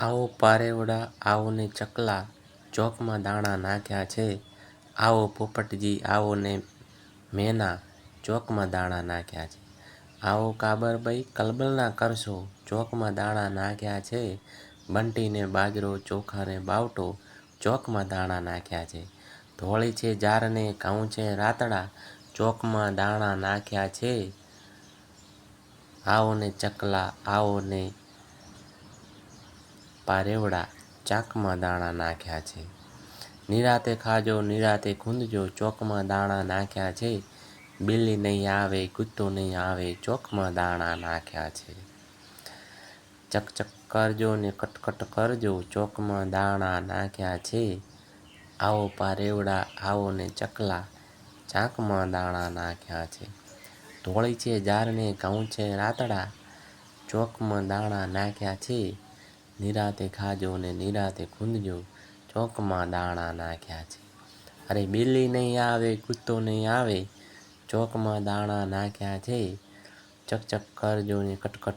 આવો પારેવડા આવો ને ચકલા, ચોકમાં દાણા નાખ્યા છે. આવો પોપટજી આવો ને મેના, ચોકમાં દાણા નાખ્યા છે. આવો કાબરભાઈ કલબલના કરશો, ચોકમાં દાણા નાખ્યા છે. બંટીને બાજરો ચોખા ને બાવટો, ચોકમાં દાણા નાખ્યા છે. ધોળી છે જારને, ઘઉં છે રાતડા, ચોકમાં દાણા નાખ્યા છે. આવો ને ચકલા આવો ને પારેવડા ચાકમાં દાણા નાખ્યા છે. નિરાતે ખાજો, નિરાતે ખૂંદજો, ચોકમાં દાણા નાખ્યા છે. બિલ્લી નહીં આવે કૂતો નહીં આવે, ચોકમાં દાણા નાખ્યા છે. ચકચક કરજો ને કટકટ કરજો, ચોકમાં દાણા નાખ્યા છે. આવો પારેવડા, આવો ને ચકલા, ચાકમાં દાણા નાખ્યા છે. ધોળી છે, જારને ઘઉં છે, રાતડા ચોકમાં દાણા નાખ્યા છે. નિરાતે ખાજો ને નિરાતે ખૂંદજો. ચોકમાં દાણા નાખ્યા છે. અરે બિલ્લી નહીં આવે કૂતો નહીં આવે. ચોકમાં દાણા નાખ્યા છે. ચકચક કરજો ને કટકટ